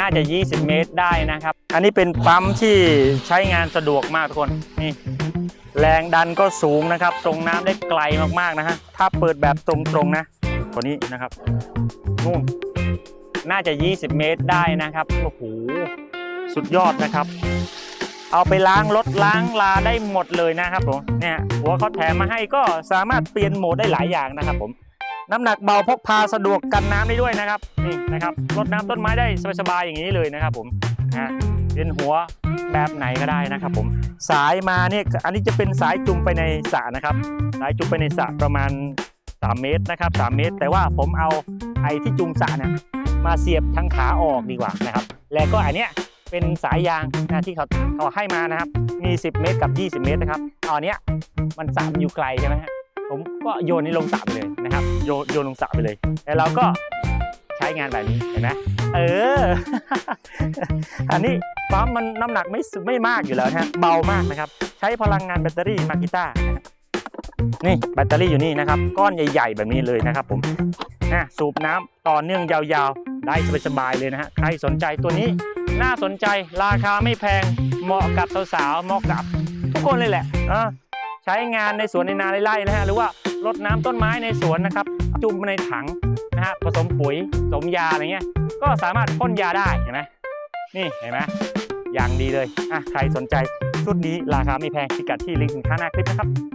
น่าจะ 20 เมตรได้นะครับ อันนี้เป็นปั๊มที่ใช้งานสะดวกมากทุกคนนี่แรงดันก็สูงนะครับส่งน้ำได้ไกลมากๆนะฮะถ้าเปิดแบบตรงๆนะตัวนี้นะครับนู่นน่าจะ 20 เมตรได้นะครับโอ้โหสุดยอดนะครับ เอาไปล้างรถล้างลาได้หมดเลยนะครับผมเนี่ยหัวเขาแถมมาให้ก็สามารถเปลี่ยนโหมดได้หลายอย่างนะครับผม น้ำหนักเบาพกพาสะดวกกันน้ำได้ด้วยนะครับนี่นะครับรดน้ำต้นไม้ได้สบายๆอย่างนี้เลยนะครับผมนะเป็นหัวแบบไหนก็ได้นะครับผมสายมาเนี่ยอันนี้จะเป็นสายจุ่มไปในสระนะครับ สายจุ่มไปในสระประมาณ 3 เมตรนะครับ3เมตร แต่ว่าผมเอาไอ้ที่จุ่มสระเนี่ยมาเสียบทั้งขาออกดีกว่านะครับ แล้วก็อันเนี้ยเป็นสายยางนะที่เขาเขาให้มานะครับ มี 10 เมตรกับ 20 เมตรนะครับอันเนี้ยมันสระมันอยู่ไกลใช่ไหมฮะ ผมก็โยนนี่ลงสระไปเลยนะครับ โยนโยนลงสระไปเลย แล้วเราก็ใช้งานแบบนี้เห็นไหมเออ อันนี้ปั๊มมันน้ำหนักไม่สุไม่มากอยู่แล้วนะฮะเบามากนะครับ ใช้พลังงานแบตเตอรี่มากิต้านี่แบตเตอรี่อยู่นี่นะครับ ก้อนใหญ่ ๆ แบบนี้เลยนะครับ ผมนะสูบน้ำต่อเนื่องยาวๆ ได้สบายๆเลยนะฮะใครสนใจตัวนี้น่าสนใจราคาไม่แพงเหมาะกับสาวๆเหมาะกับทุกคนเลยแหละออใช้งานในสวนในนาในไร่นะฮะหรือว่ารดน้ำต้นไม้ในสวนนะครับ จุ่มในถังนะฮะผสมปุ๋ยผสมยาอะไรเงี้ยก็สามารถพ่นยาได้เห็นไหมนี่เห็นไหมอย่างดีเลยอะใครสนใจชุดนี้ราคาไม่แพงพิกัดที่ลิงก์สินค้าหน้าคลิปนะครับ